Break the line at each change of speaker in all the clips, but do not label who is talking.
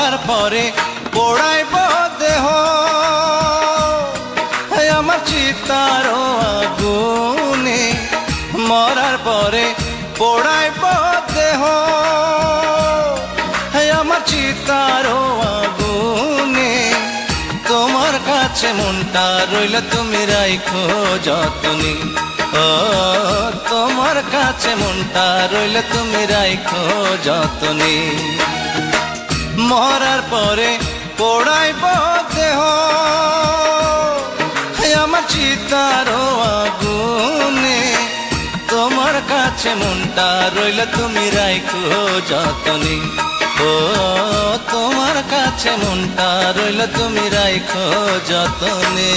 মরার পরে পোড়াইব দেহ। আমার চিতার আগুনে মরার পরে পোড়াইব দেহ। আমার চিতার আগুনে তোমার কাছে মনটা রইল তুমি রাইখো যতনি। তোমার কাছে মনটা রইল তুমি রাইখো যতনি। মরার পরে দেহ। হে আমার চিতার আগুনে, তোমার কাছে মনটা রইল তুমি রাইখো যতনি। ও, তোমার কাছে মনটা রইল তুমি রাইখো যতনে।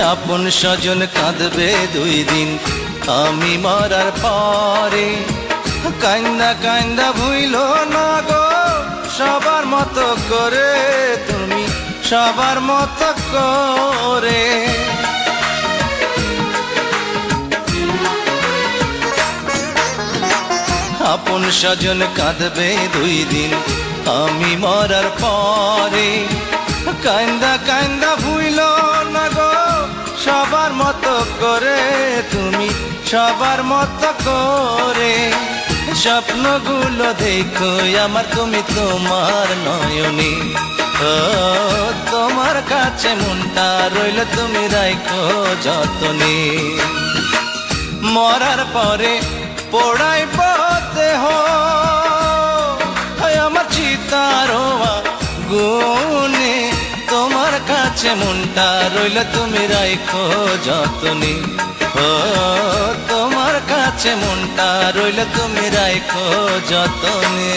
আপন স্বজন কাঁদবে দুই দিন। আমি মরার পরে কান্দা কান্দা ভুইল না গো, সবার মতো করে তুমি, সবার মতো করে। আপন স্বজন কাঁদবে দুই দিন। আমি মরার পরে কান্দা কান্দা ভুইল মতো করে, তুমি সবার মতো করে। স্বপ্নগুলো দেখো, আমার তুমি তোমার নয়নি। ও, তোমার কাছে মনটা রইল, তুমি রাইখো যতনি। মরার পরে পড়াই দেহ মনটা রইল তুমি রাইখো যতনি। ও তোমার কাছে মনটা রইল তুমি রাইখো যতনে।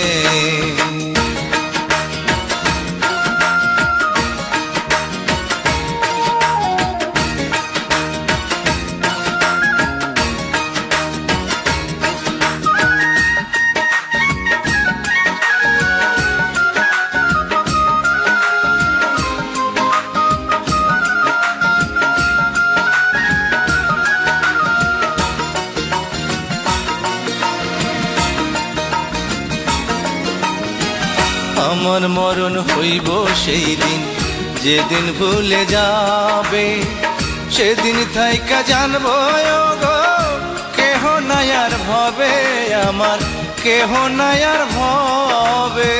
আমার মরণ হইব সেই দিন। যেদিন ভুলে যাবে, সেদিন থাইকা জানব কেহ নায়ার ভবে আমার, কেহ নায়ার ভবে।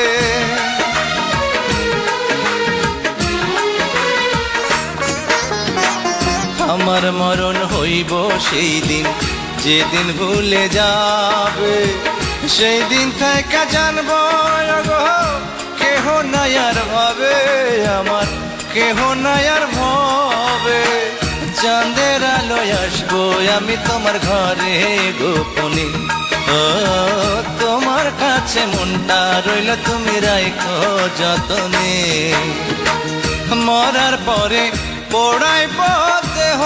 আমার মরণ হইব সেই দিন, যেদিন ভুলে যাবে, সেই দিন থেকে জানব কেহ নায়ার ভাবে আমার, কেহ নায়ার ভাবে। চাঁদের আলোয় আসব আমি তোমার ঘরে গোপনে। তোমার কাছে মনটা রইল তুমি রাইখো যতনে। মরার পরে পোড়াই দেহ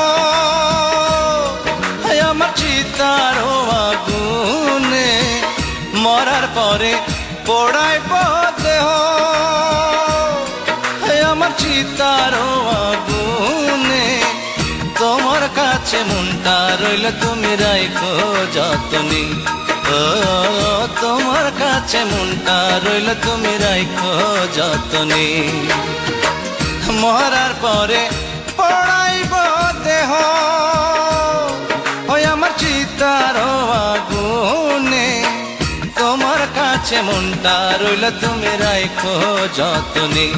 আমার চিতার আগুনে। মরার পরে পোড়াই দেহ আমার চিতার আগুনে। তোমার কাছে মনটা রইল, তুমি রাইখো যতনি। ও, তোমার কাছে মনটা রইল, তুমি রাইখো যতনি। মরার পরে পড়াইব দেহ। ওই আমার চিতার আগুনে। তোমার কাছে মনটা রইল, তুমি রাইখো যতনে।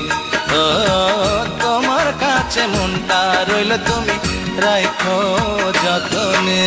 ও তোমার কাছে মনটা রইল তুমি রাখো যতনে।